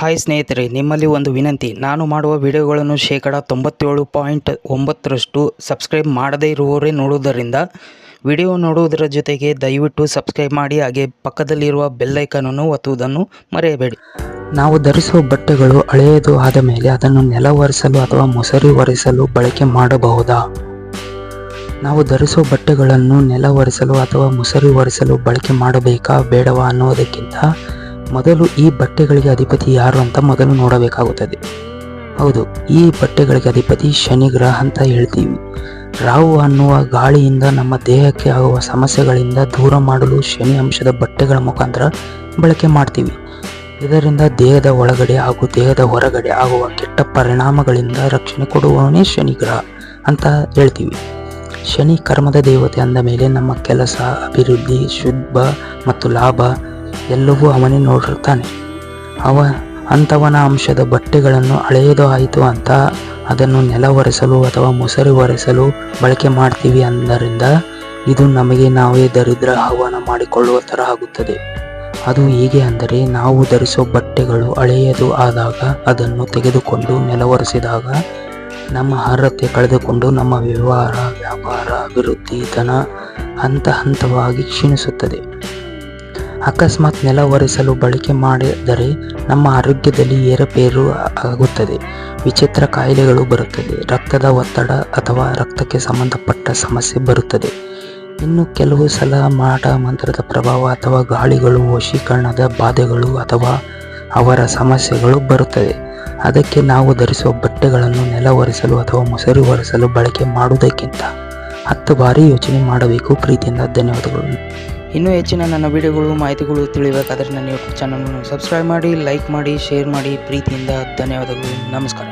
Hi ಸ್ನೇಹಿತರೆ, ನಿಮ್ಮಲ್ಲಿ ಒಂದು ವಿನಂತಿ. ನಾನು ಮಾಡುವ ವಿಡಿಯೋಗಳನ್ನು ಶೇಕಡ ತೊಂಬತ್ತೇಳು ಪಾಯಿಂಟ್ ಒಂಬತ್ತರಷ್ಟು ಸಬ್ಸ್ಕ್ರೈಬ್ ಮಾಡದೇ ಇರುವವರೇ ನೋಡುವುದರಿಂದ ವಿಡಿಯೋ ನೋಡುವುದರ ಜೊತೆಗೆ ದಯವಿಟ್ಟು ಸಬ್ಸ್ಕ್ರೈಬ್ ಮಾಡಿ, ಹಾಗೆ ಪಕ್ಕದಲ್ಲಿರುವ ಬೆಲ್ಲೈಕನನ್ನು ಒತ್ತುವುದನ್ನು ಮರೆಯಬೇಡಿ. ನಾವು ಧರಿಸುವ ಬಟ್ಟೆಗಳು ಹಳೆಯದು ಆದ ಮೇಲೆ ಅದನ್ನು ನೆಲ ಒರೆಸಲು ಅಥವಾ ಮೊಸರು ಒರೆಸಲು ಬಳಕೆ ಮಾಡಬಹುದಾ? ನಾವು ಧರಿಸುವ ಬಟ್ಟೆಗಳನ್ನು ನೆಲ ಒರೆಸಲು ಅಥವಾ ಮುಸರಿ ಒರೆಸಲು ಬಳಕೆ ಮಾಡಬೇಕಾ ಬೇಡವಾ ಅನ್ನೋದಕ್ಕಿಂತ ಮೊದಲು ಈ ಬಟ್ಟೆಗಳಿಗೆ ಅಧಿಪತಿ ಯಾರು ಅಂತ ಮೊದಲು ನೋಡಬೇಕಾಗುತ್ತದೆ. ಹೌದು, ಈ ಬಟ್ಟೆಗಳಿಗೆ ಅಧಿಪತಿ ಶನಿ ಗ್ರಹ ಅಂತ ಹೇಳ್ತೀವಿ. ರಾಹು ಅನ್ನುವ ಗಾಳಿಯಿಂದ ನಮ್ಮ ದೇಹಕ್ಕೆ ಆಗುವ ಸಮಸ್ಯೆಗಳಿಂದ ದೂರ ಮಾಡಲು ಶನಿ ಅಂಶದ ಬಟ್ಟೆಗಳ ಮುಖಾಂತರ ಬಳಕೆ ಮಾಡ್ತೀವಿ. ಇದರಿಂದ ದೇಹದ ಒಳಗಡೆ ಹಾಗೂ ದೇಹದ ಹೊರಗಡೆ ಆಗುವ ಕೆಟ್ಟ ಪರಿಣಾಮಗಳಿಂದ ರಕ್ಷಣೆ ಕೊಡುವವನೇ ಶನಿ ಗ್ರಹ ಅಂತ ಹೇಳ್ತೀವಿ. ಶನಿ ಕರ್ಮದ ದೇವತೆ ಅಂದ ಮೇಲೆ ನಮ್ಮ ಕೆಲಸ, ಅಭಿವೃದ್ಧಿ, ಶುದ್ಧ ಮತ್ತು ಲಾಭ ಎಲ್ಲವೂ ಅವನೇ ನೋಡಿರ್ತಾನೆ. ಅವ ಅಂಥವನ ಅಂಶದ ಬಟ್ಟೆಗಳನ್ನು ಹಳೆಯದು ಆಯಿತು ಅಂತ ಅದನ್ನು ನೆಲ ಒರೆಸಲು ಅಥವಾ ಮೊಸರು ಒರೆಸಲು ಬಳಕೆ ಮಾಡ್ತೀವಿ ಅಂದರಿಂದ ಇದು ನಮಗೆ ನಾವೇ ದರಿದ್ರ ಆಹ್ವಾನ ಮಾಡಿಕೊಳ್ಳುವ ಥರ ಆಗುತ್ತದೆ. ಅದು ಹೀಗೆ ಅಂದರೆ ನಾವು ಧರಿಸೋ ಬಟ್ಟೆಗಳು ಹಳೆಯದು ಆದಾಗ ಅದನ್ನು ತೆಗೆದುಕೊಂಡು ನೆಲ ಒರೆಸಿದಾಗ ನಮ್ಮ ಅರ್ಹತೆ ಕಳೆದುಕೊಂಡು ನಮ್ಮ ವ್ಯವಹಾರ, ವ್ಯಾಪಾರ, ಅಭಿವೃದ್ಧಿ, ಧನ ಹಂತ ಹಂತವಾಗಿ ಕ್ಷೀಣಿಸುತ್ತದೆ. ಅಕಸ್ಮಾತ್ ನೆಲ ಒರೆಸಲು ಬಳಕೆ ಮಾಡಿದರೆ ನಮ್ಮ ಆರೋಗ್ಯದಲ್ಲಿ ಏರುಪೇರು ಆಗುತ್ತದೆ. ವಿಚಿತ್ರ ಕಾಯಿಲೆಗಳು ಬರುತ್ತದೆ ರಕ್ತದ ಒತ್ತಡ ಅಥವಾ ರಕ್ತಕ್ಕೆ ಸಂಬಂಧಪಟ್ಟ ಸಮಸ್ಯೆ ಬರುತ್ತದೆ. ಇನ್ನು ಕೆಲವು ಸಲ ಮಾಟ ಮಂತ್ರದ ಪ್ರಭಾವ ಅಥವಾ ಗಾಳಿಗಳು, ವಶೀಕರಣದ ಬಾಧೆಗಳು ಅಥವಾ ಅವರ ಸಮಸ್ಯೆಗಳು ಬರುತ್ತದೆ ಅದಕ್ಕೆ ನಾವು ಧರಿಸುವ ಬಟ್ಟೆಗಳನ್ನು ನೆಲ ಒರೆಸಲು ಅಥವಾ ಮೊಸರು ಒರೆಸಲು ಬಳಕೆ ಮಾಡುವುದಕ್ಕಿಂತ ಹತ್ತು ಬಾರಿ ಯೋಚನೆ ಮಾಡಬೇಕು. ಪ್ರೀತಿಯಿಂದ ಧನ್ಯವಾದಗಳು. ಇನ್ನೂ ಹೆಚ್ಚಿನ ನನ್ನ ವಿಡಿಯೋಗಳು, ಮಾಹಿತಿಗಳು ತಿಳಿಬೇಕಾದರೆ ನನ್ನ ಯೂಟ್ಯೂಬ್ ಚಾನಲನ್ನು ಸಬ್ಸ್ಕ್ರೈಬ್ ಮಾಡಿ ಲೈಕ್ ಮಾಡಿ ಶೇರ್ ಮಾಡಿ. ಪ್ರೀತಿಯಿಂದ ಧನ್ಯವಾದಗಳು. ನಮಸ್ಕಾರ.